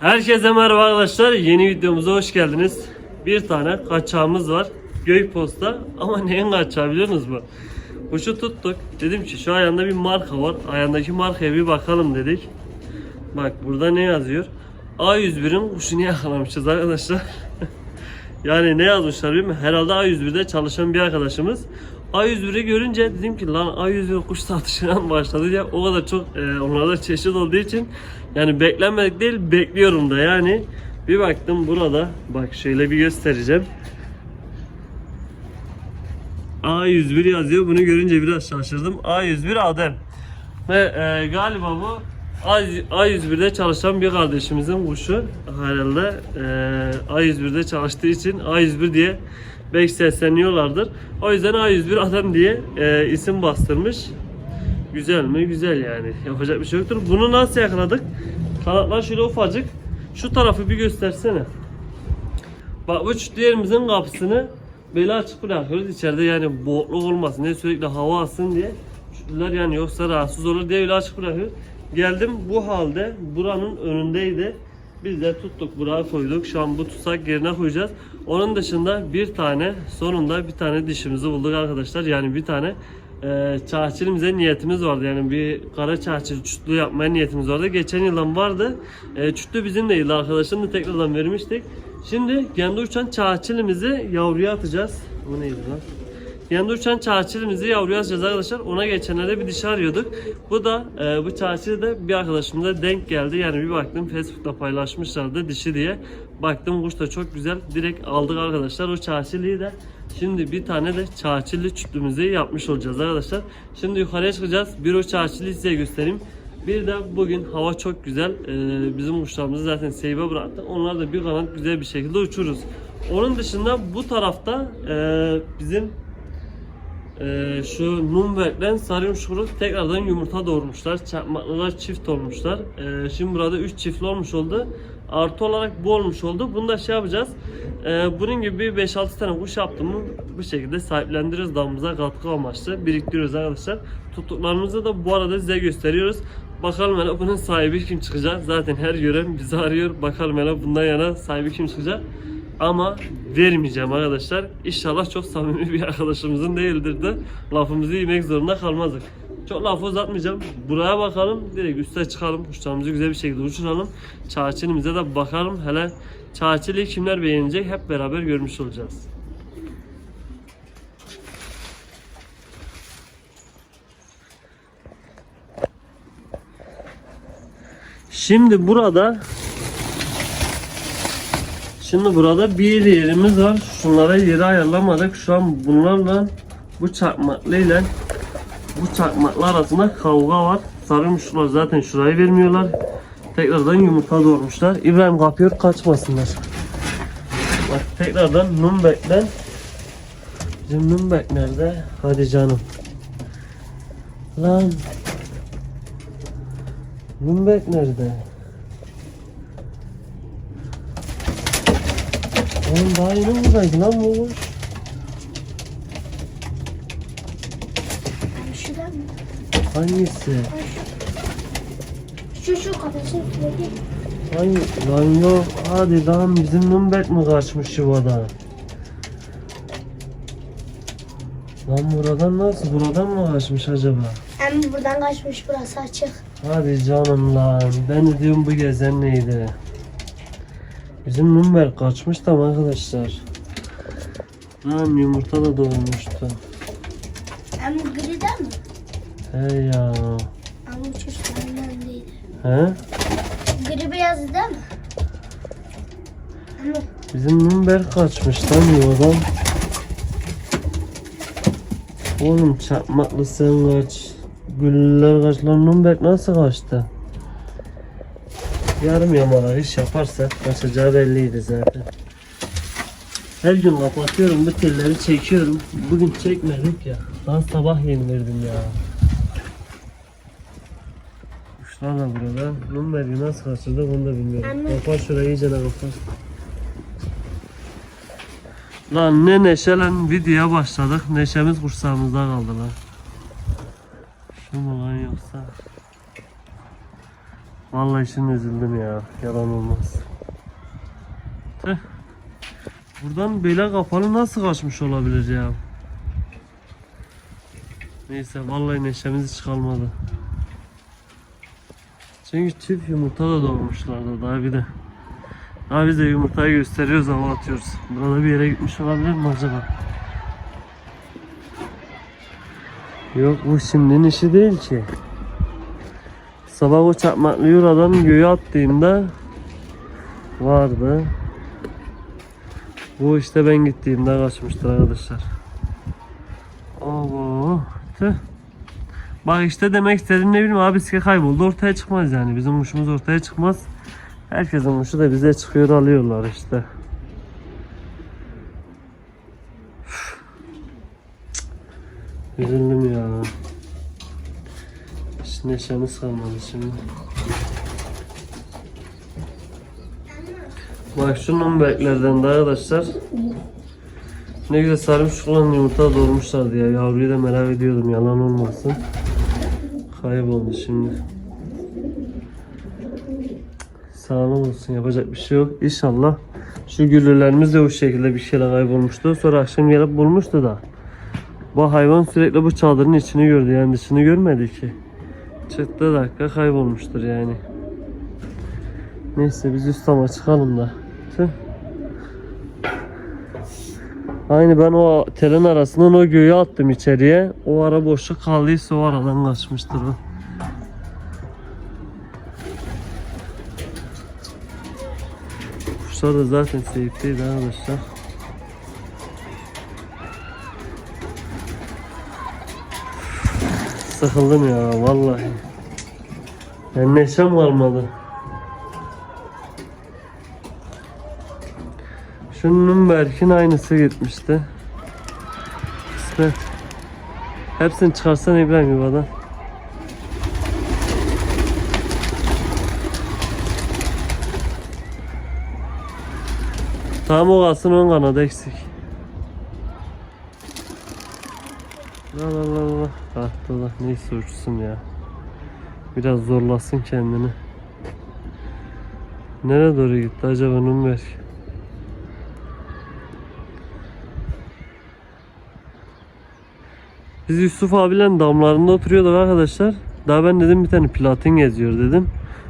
Herkese merhaba arkadaşlar. Yeni videomuza hoş geldiniz. Bir tane kaçağımız var. Göy posta. Ama neyin kaçağı biliyor musunuz mu? Kuşu tuttuk. Dedim ki şu ayağında bir marka var. Ayağındaki markaya bir bakalım dedik. Bak burada ne yazıyor? A101'in kuşunu yakalamışız arkadaşlar. yani ne yazmışlar bilmiyorum. Herhalde A101'de çalışan bir arkadaşımız. A101'i görünce dedim ki lan A101 kuş satışına mı başladı ya o kadar çok e, onlarda çeşit olduğu için yani beklenmedik değil bekliyorum da. Yani bir baktım burada bak şöyle bir göstereceğim. A101 yazıyor. Bunu görünce biraz şaşırdım. A101 Adem. Ve e, galiba bu A- A101'de çalışan bir kardeşimizin kuşu herhalde. E, A101'de çalıştığı için A101 diye belki sesleniyorlardır. O yüzden A101 adam diye e, isim bastırmış. Güzel mi? Güzel yani. Yapacak bir şey yoktur. Bunu nasıl yakaladık? Kanatlar şöyle ufacık. Şu tarafı bir göstersene. Bak bu çütlerimizin kapısını böyle açık bırakıyoruz. İçeride yani boğukluk olmasın diye sürekli hava alsın diye. Çütler yani yoksa rahatsız olur diye öyle açık bırakıyoruz. Geldim bu halde buranın önündeydi. Biz de tuttuk buraya koyduk. Şu an bu tutsak yerine koyacağız. Onun dışında bir tane sonunda bir tane dişimizi bulduk arkadaşlar. Yani bir tane e, çağçilimize niyetimiz vardı. Yani bir kara çağçil çütlü yapmaya niyetimiz vardı. Geçen yıldan vardı. E, çütlü bizim değildi arkadaşım da tekrardan vermiştik. Şimdi kendi uçan çağçilimizi yavruya atacağız. Bu neydi lan? Yanında uçan çağçilimizi yavruya atacağız arkadaşlar. Ona geçenlerde bir dişi arıyorduk. Bu da e, bu çağçili de bir arkadaşımıza denk geldi. Yani bir baktım Facebook'ta paylaşmışlardı dişi diye. Baktım kuş da çok güzel. Direkt aldık arkadaşlar o çağçiliyi de. Şimdi bir tane de çağçilli çütlümüzü yapmış olacağız arkadaşlar. Şimdi yukarıya çıkacağız. Bir o çağçili size göstereyim. Bir de bugün hava çok güzel. Ee, bizim kuşlarımızı zaten seybe bıraktı. Onlar da bir kanat güzel bir şekilde uçururuz. Onun dışında bu tarafta e, bizim ee, şu Nürnberg'den sarı uçkuru tekrardan yumurta doğurmuşlar. Çakmaklılar çift olmuşlar. Ee, şimdi burada 3 çiftli olmuş oldu. Artı olarak bu olmuş oldu. Bunu da şey yapacağız. Ee, bunun gibi bir 5-6 tane kuş yaptım mı bu şekilde sahiplendiriyoruz. Damımıza katkı amaçlı biriktiriyoruz arkadaşlar. Tuttuklarımızı da bu arada size gösteriyoruz. Bakalım hele bunun sahibi kim çıkacak. Zaten her gören bizi arıyor. Bakalım hele bundan yana sahibi kim çıkacak. Ama vermeyeceğim arkadaşlar. İnşallah çok samimi bir arkadaşımızın değildir de lafımızı yemek zorunda kalmazdık. Çok lafı uzatmayacağım. Buraya bakalım. Direkt üste çıkalım. Kuşlarımızı güzel bir şekilde uçuralım. Çağçilimize de bakalım. Hele çağçiliği kimler beğenecek hep beraber görmüş olacağız. Şimdi burada Şimdi burada bir yerimiz var. Şunlara yeri ayarlamadık. Şu an bunlarla bu çakmaklıyla bu çakmaklar arasında kavga var. Sarılmışlar zaten şurayı vermiyorlar. Tekrardan yumurta doğurmuşlar. İbrahim kapıyor kaçmasınlar. Bak tekrardan Nürnberg'den Bizim Nürnberg nerede? Hadi canım. Lan Nürnberg nerede? Oğlum daha yeni buradaydı lan bu kuş. Şuradan mı? Hangisi? Şu şu kafasını sürekli. Hangi? Lan yok. Hadi lan bizim Nürnberg mi kaçmış yuvada? Lan buradan nasıl? Buradan mı kaçmış acaba? Hem buradan kaçmış burası açık. Hadi canım lan. Ben de diyorum bu gezen neydi? Bizim Nürnberg kaçmış tam arkadaşlar. Lan yumurta da doğurmuştu. He ya. Ama uçuşların önündeydi. He? Gri beyazı değil mi? Ama Bizim Nürnberg kaçmış lan yuvadan. Oğlum çakmaklı sen kaç. Güller kaç lan Nürnberg nasıl kaçtı? Yarım yamalak iş yaparsa kaçacağı belliydi zaten. Her gün kapatıyorum bu telleri çekiyorum. Bugün çekmedik ya. Daha sabah yenilirdim ya. Da burada. Nürnberg'i nasıl kaçırdık onu da bilmiyorum. Anne. Kapar şurayı iyice kapar. Lan ne neşelen videoya başladık. Neşemiz kursağımızda kaldı lan. Şu mu lan yoksa? Vallahi şimdi üzüldüm ya. Yalan olmaz. Tüh. Buradan böyle kapalı nasıl kaçmış olabilir ya? Neyse vallahi neşemiz hiç kalmadı. Çünkü çift yumurta da doğurmuşlardı daha bir de. Daha biz de yumurtayı gösteriyoruz hava atıyoruz. Burada bir yere gitmiş olabilir mi acaba? Yok bu şimdinin işi değil ki. Sabah o çakmaklı yuradan göğe attığımda vardı. Bu işte ben gittiğimde kaçmıştır arkadaşlar. Oo, tüh. Bak işte demek istediğim ne bileyim abi bisiklet kayboldu ortaya çıkmaz yani bizim kuşumuz ortaya çıkmaz. Herkesin kuşu da bize çıkıyor alıyorlar işte. Üf. Üzüldüm ya. Hiç neşemiz kalmadı şimdi. Bak şu numbeklerden de arkadaşlar ne güzel sarmış olan yumurta doğurmuşlardı ya. Yavruyu da merak ediyordum yalan olmasın. Kayboldu şimdi. Sağlam olsun yapacak bir şey yok. İnşallah şu güllülerimiz de o şekilde bir şeyle kaybolmuştu. Sonra akşam gelip bulmuştu da. Bu hayvan sürekli bu çadırın içini gördü yani dışını görmedi ki. Çıktığı dakika kaybolmuştur yani. Neyse biz üst tama çıkalım da. Tüh. Aynı ben o telin arasından o göğe attım içeriye. O ara boşluk kaldıysa o aradan kaçmıştır o. Kuşlar da zaten seyirteydi arkadaşlar. Sıkıldım ya vallahi. Yani neşem kalmadı. Şunun Berk'in aynısı gitmişti. Kısmet. Hepsini çıkarsan İbrahim yuvadan. Tamam o kalsın ön kanadı eksik. La la la la. Kalktı da neyse uçsun ya. Biraz zorlasın kendini. Nereye doğru gitti acaba Nürnberg? Biz Yusuf abilerin damlarında oturuyorduk arkadaşlar. Daha ben dedim bir tane platin geziyor dedim.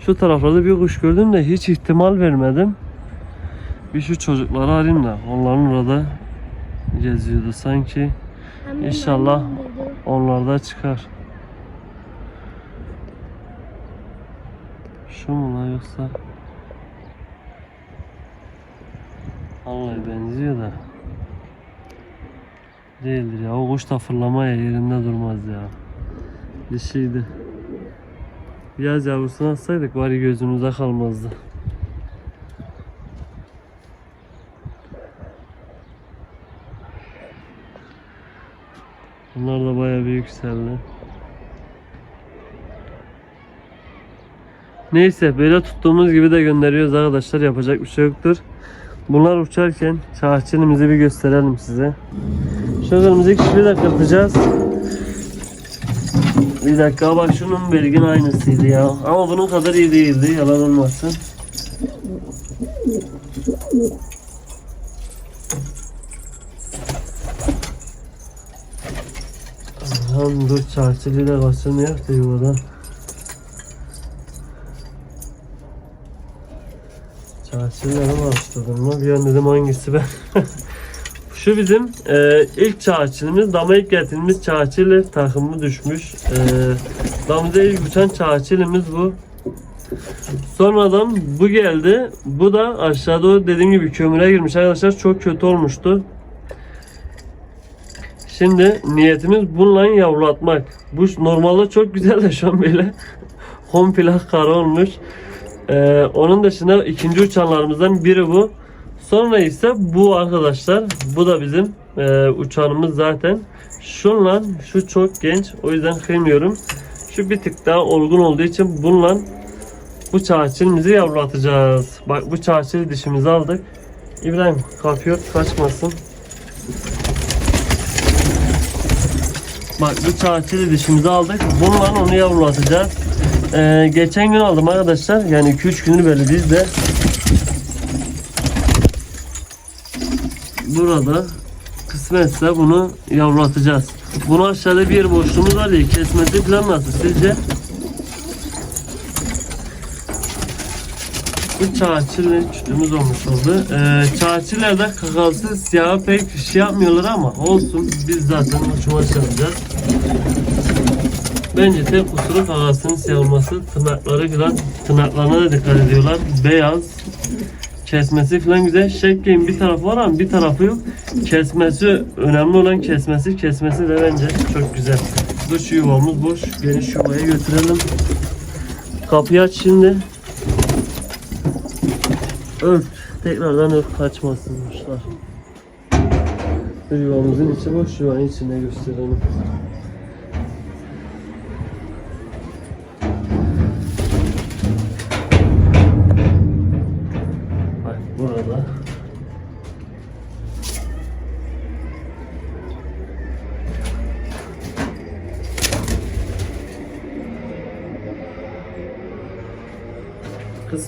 Şu taraflarda bir kuş gördüm de hiç ihtimal vermedim. Bir şu çocukları arayayım da onların orada geziyordu sanki. Annem İnşallah. annem dedi. Onlar da çıkar. Şu mu la yoksa? Vallahi benziyor da. Değildir ya. O kuş da fırlamaya yerinde durmaz ya. Dişiydi. Biraz yavrusunu atsaydık bari gözümüze kalmazdı. Bunlar da bayağı bir yükseldi. Neyse böyle tuttuğumuz gibi de gönderiyoruz arkadaşlar yapacak bir şey yoktur. Bunlar uçarken çağçılımızı bir gösterelim size. Kişiyi de kırpacağız. Bir dakika bak şunun belgin aynısıydı ya. Ama bunun kadar iyi değildi yalan olmasın. Tamam dur çarşılıyla kaçırmayak da yuvadan. Çarşıları başladım mı? Bir an dedim hangisi ben. Şu bizim e, ilk çağçılımız, dama getirdiğimiz çağçılı takımı düşmüş. E, damıza ilk uçan çağçılımız bu. Sonradan bu geldi. Bu da aşağıda o dediğim gibi kömüre girmiş arkadaşlar. Çok kötü olmuştu. Şimdi niyetimiz bununla yavrulatmak. Bu normalde çok güzel de şu an böyle komple kara olmuş. Ee, onun dışında ikinci uçanlarımızdan biri bu. Sonra ise bu arkadaşlar. Bu da bizim e, uçanımız zaten. Şunla şu çok genç. O yüzden kıymıyorum. Şu bir tık daha olgun olduğu için bununla bu çağçılımızı yavrulatacağız. Bak bu çağçıl dişimizi aldık. İbrahim kapıyor kaçmasın. Bak bu çağçılı dişimizi aldık. Bununla onu yavrulatacağız. e, geçen gün aldım arkadaşlar. Yani 2-3 gündür böyle bizde. Burada kısmetse bunu yavrulatacağız. Bunu aşağıda bir boşluğumuz var ya kesmesi falan nasıl sizce? Bu çağçılı çütümüz olmuş oldu. Ee, çağçılarda kakalsı siyahı pek şey yapmıyorlar ama olsun biz zaten uçuma çalacağız. Bence tek kusuru kakasının siyah olması tırnakları falan tırnaklarına da dikkat ediyorlar. Beyaz kesmesi falan güzel. Şekleyin bir tarafı var ama bir tarafı yok. Kesmesi önemli olan kesmesi. Kesmesi de bence çok güzel. Dış yuvamız boş. Geniş yuvaya götürelim. Kapıyı aç şimdi. Ört. Tekrardan ört kaçmasınmışlar. Yuvamızın içi boş. Yuvanın içine gösterelim.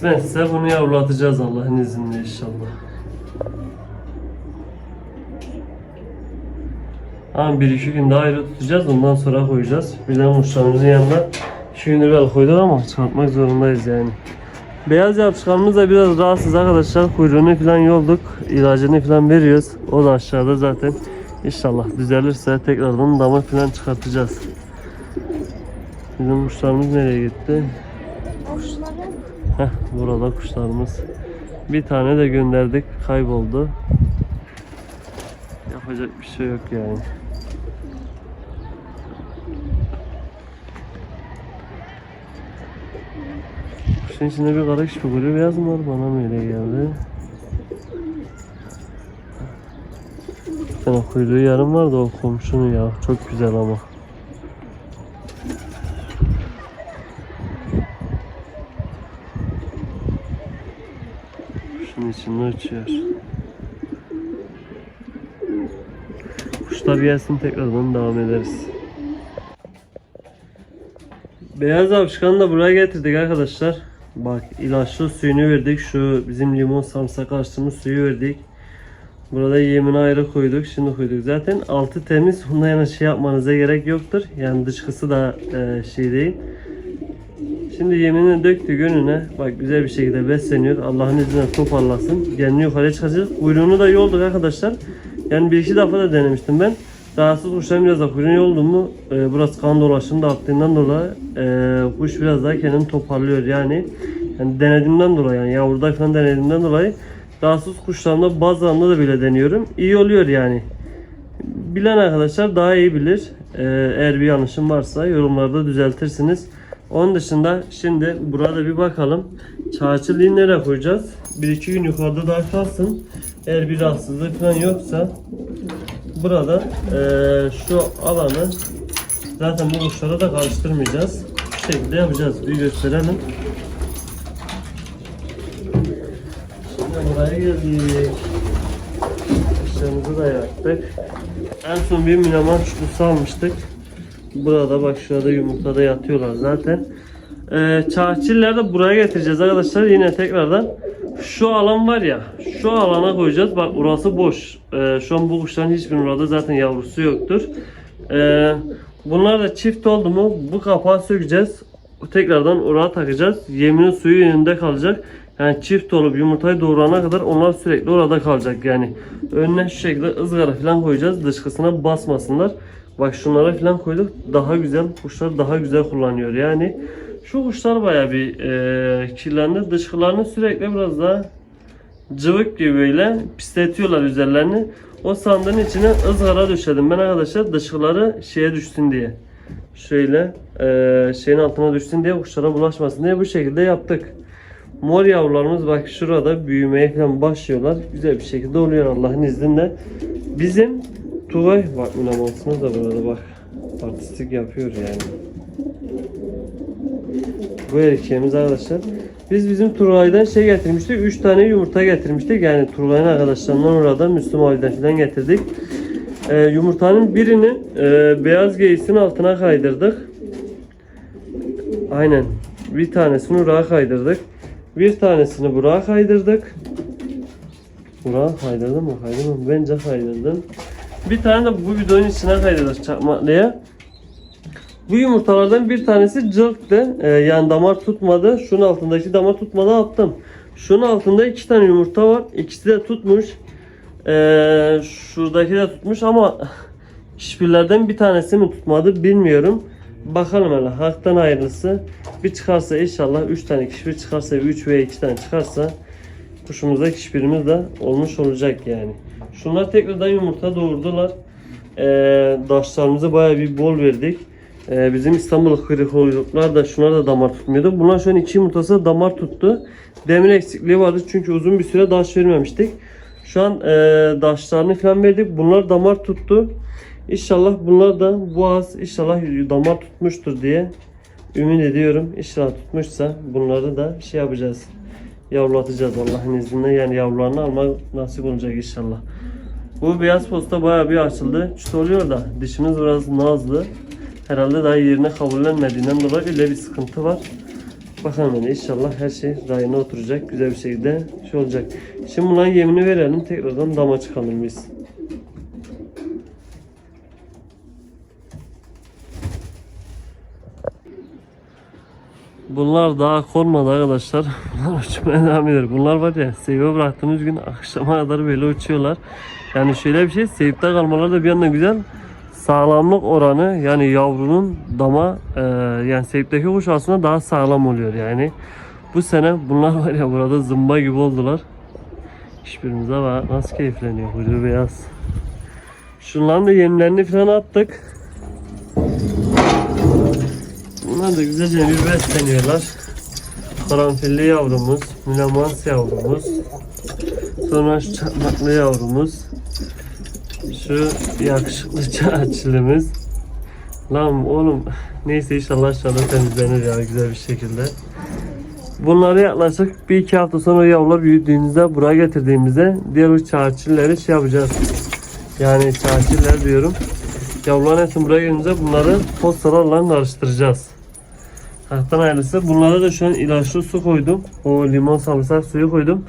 Kısmetse bunu yavrulatacağız Allah'ın izniyle inşallah. Ama bir iki gün daha ayrı tutacağız ondan sonra koyacağız. Birden muşlarımızın yanına iki gündür bel koyduk ama çıkartmak zorundayız yani. Beyaz yapışkanımız da biraz rahatsız arkadaşlar. Kuyruğunu falan yolduk. ilacını falan veriyoruz. O da aşağıda zaten. İnşallah düzelirse tekrardan damı falan çıkartacağız. Bizim kuşlarımız nereye gitti? Kuşları Heh, burada kuşlarımız. Bir tane de gönderdik, kayboldu. Yapacak bir şey yok yani. Kuşun içinde bir kara böyle beyaz mı var? Bana mı öyle geldi? Bir tane kuyruğu yarım var da o komşunun ya. Çok güzel ama. Uçuyor. Kuşlar gelsin tekrardan devam ederiz. Beyaz avşkanı da buraya getirdik arkadaşlar. Bak ilaçlı suyunu verdik. Şu bizim limon samsak açtığımız suyu verdik. Burada yemini ayrı koyduk. Şimdi koyduk. Zaten altı temiz. Bunda yani şey yapmanıza gerek yoktur. Yani dışkısı da e, şey değil. Şimdi yemini döktük önüne. Bak güzel bir şekilde besleniyor. Allah'ın izniyle toparlasın. Kendini yukarıya çıkacak. Kuyruğunu da yolduk arkadaşlar. Yani bir iki defa da denemiştim ben. Rahatsız kuşların biraz da kuyruğunu yoldu mu e, burası kan dolaşımı da dolayı e, kuş biraz daha kendini toparlıyor yani. Yani denediğimden dolayı yani yavruda falan denediğimden dolayı rahatsız kuşlarımda bazılarında da bile deniyorum. İyi oluyor yani. Bilen arkadaşlar daha iyi bilir. E, eğer bir yanlışım varsa yorumlarda düzeltirsiniz. Onun dışında şimdi burada bir bakalım. Çarçılığı nereye koyacağız? Bir iki gün yukarıda daha kalsın. Eğer bir rahatsızlığı falan yoksa burada eee, şu alanı zaten bu kuşlara da karıştırmayacağız. Bu şekilde yapacağız. Bir gösterelim. Şimdi buraya geldik. Kuşlarımızı da yaktık. En son bir minaman çukusu almıştık. Burada bak şurada yumurtada yatıyorlar zaten. Ee, çarçiller de buraya getireceğiz arkadaşlar. Yine tekrardan şu alan var ya şu alana koyacağız. Bak burası boş. Ee, şu an bu kuşların hiçbirinin orada zaten yavrusu yoktur. Ee, bunlar da çift oldu mu bu kapağı sökeceğiz. Tekrardan oraya takacağız. Yeminin suyu önünde kalacak. Yani çift olup yumurtayı doğurana kadar onlar sürekli orada kalacak yani. Önüne şu şekilde ızgara falan koyacağız. Dışkısına basmasınlar. Bak şunlara falan koyduk. Daha güzel. Kuşlar daha güzel kullanıyor. Yani şu kuşlar baya bir e, kirlendi. Dışkılarını sürekli biraz daha cıvık gibi böyle pisletiyorlar üzerlerini. O sandığın içine ızgara döşedim ben arkadaşlar dışkıları şeye düşsün diye. Şöyle e, şeyin altına düşsün diye kuşlara bulaşmasın diye bu şekilde yaptık. Mor yavrularımız bak şurada büyümeye falan başlıyorlar. Güzel bir şekilde oluyor Allah'ın izniyle. Bizim Tugay bak minamasına da burada bak. Artistik yapıyor yani. Bu erkeğimiz arkadaşlar. Biz bizim Turgay'dan şey getirmiştik. 3 tane yumurta getirmiştik. Yani Turgay'ın arkadaşlarından orada Müslüm abiden falan getirdik. Ee, yumurtanın birini e, beyaz geyisin altına kaydırdık. Aynen. Bir tanesini buraya kaydırdık. Bir tanesini buraya kaydırdık. Buraya kaydırdım mı? Kaydırdım? Bence kaydırdım. Bir tane de bu bidonun içine kaydırdık çakmaklıya. Bu yumurtalardan bir tanesi cılktı. Ee, yani damar tutmadı. Şunun altındaki damar tutmadı attım. Şunun altında iki tane yumurta var. İkisi de tutmuş. Ee, şuradaki de tutmuş ama hiçbirlerden bir tanesi mi tutmadı bilmiyorum. Bakalım hele haktan hayırlısı. Bir çıkarsa inşallah 3 tane kişi çıkarsa 3 veya 2 tane çıkarsa kuşumuzda kişbirimiz de olmuş olacak yani. Şunlar tekrardan yumurta doğurdular. Ee, daşlarımızı bayağı bir bol verdik. Ee, bizim İstanbul kırıklıklar da şunlar da damar tutmuyordu. Bunlar şu an iki yumurtası da damar tuttu. Demir eksikliği vardı çünkü uzun bir süre daş vermemiştik. Şu an e, daşlarını falan verdik. Bunlar damar tuttu. İnşallah bunlar da boğaz inşallah damar tutmuştur diye ümit ediyorum. İnşallah tutmuşsa bunları da şey yapacağız. Yavrulatacağız Allah'ın izniyle. Yani yavrularını almak nasip olacak inşallah. Bu beyaz posta bayağı bir açıldı. Çıt oluyor da dişimiz biraz nazlı. Herhalde daha yerine kabullenmediğinden dolayı öyle bir sıkıntı var. Bakalım yani inşallah her şey rayına oturacak. Güzel bir şekilde şey olacak. Şimdi bunların yemini verelim. Tekrardan dama çıkalım biz. Bunlar daha konmadı arkadaşlar. Bunlar uçmaya devam ediyor. Bunlar var ya seviye bıraktığımız gün akşama kadar böyle uçuyorlar. Yani şöyle bir şey sevipte kalmaları da bir yandan güzel. Sağlamlık oranı yani yavrunun dama e, yani sevipteki kuş aslında daha sağlam oluyor yani. Bu sene bunlar var ya burada zımba gibi oldular. Hiçbirimize var. Nasıl keyifleniyor kuyruğu beyaz. Şunların da yemlerini falan attık. Bunlar da güzelce bir besleniyorlar. Karanfilli yavrumuz, mülemans yavrumuz. Sonra çakmaklı yavrumuz. Şu yakışıklı çağçılımız. Lan oğlum neyse inşallah aşağıda temizlenir ya güzel bir şekilde. Bunları yaklaşık bir iki hafta sonra yavrular büyüdüğünüzde buraya getirdiğimizde diğer o çağçilleri şey yapacağız. Yani çağçiller diyorum. Yavruların hepsini buraya gelince bunları postalarla karıştıracağız. Haktan ayrısı. Bunlara da şu an ilaçlı su koydum. O limon sarımsak suyu koydum.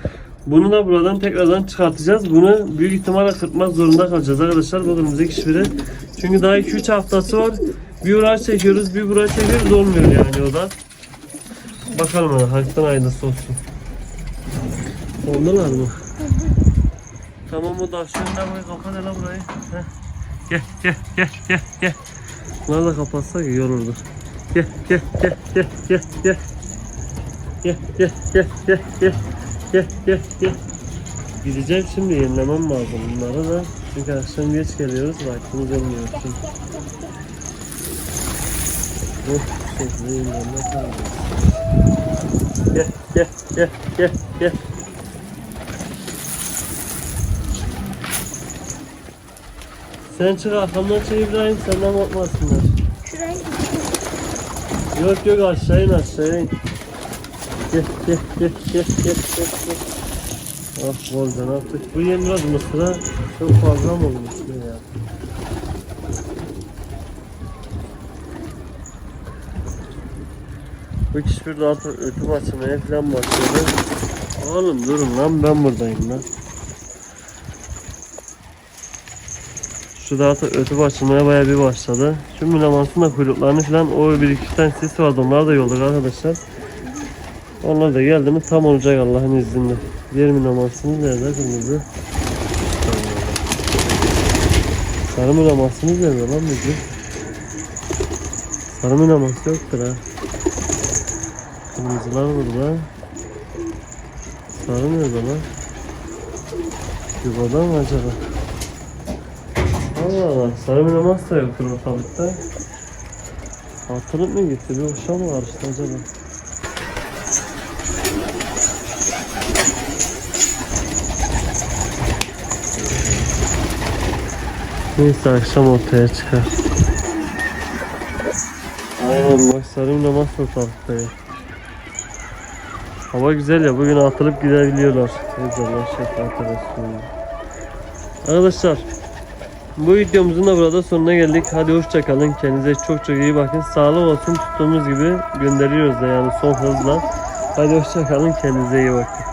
Bunu da buradan tekrardan çıkartacağız. Bunu büyük ihtimalle kırpmak zorunda kalacağız arkadaşlar. Bu kırmızı kişileri. Çünkü daha 2-3 haftası var. Bir uğraş çekiyoruz, bir uğraş çekiyoruz. Olmuyor yani o da. Bakalım hadi haktan ayrısı olsun. Oldular mı? Tamam o da şöyle burayı kapat hele burayı. Heh. Gel gel gel gel gel. Bunları da kapatsak iyi. Gel gel gel gel gel gel. Gel gel gel gel gel. Gel gel gel. Gideceğim şimdi yenilemem lazım bunları da. Çünkü akşam geç geliyoruz vaktimiz olmuyor. Şimdi. Yenilemek lazım. Gel gel gel gel gel. Sen çık arkamdan çık İbrahim senden korkmasınlar. Şuraya Yok yok aşağı in aşağı in. Gel gel gel gel gel gel gel. Ah Volcan artık bu biraz mısıra çok fazla mı olmuş ya? Bu kişi bir artık ötüp açmaya falan başladı. Oğlum durun lan ben buradayım lan. Şu da artık ötüp açılmaya bayağı bir başladı. Şu mülamansın da kuyruklarını falan o bir iki tane ses vardı onlar da yolladık arkadaşlar. Onlar da geldi mi tam olacak Allah'ın izniyle. Diğer mülamansınız nerede kırmızı? Sarı mülamansınız nerede lan bizim? Sarı mülamans yoktur ha. Kırmızılar burada. Sarı nerede lan? Yuvada mı acaba? Allah Allah. Sarı mülamans da yoktur ortalıkta. Atılıp mı gitti? Bir uşağı mı karıştı acaba? Neyse akşam ortaya çıkar. Aynen namaz ortalıkta ya. Hava güzel ya bugün atılıp gidebiliyorlar. Güzel şefaat olsun. Arkadaşlar Bu videomuzun da burada sonuna geldik. Hadi hoşçakalın. Kendinize çok çok iyi bakın. Sağlık olsun tuttuğumuz gibi gönderiyoruz da yani son hızla. Hadi hoşçakalın. Kendinize iyi bakın.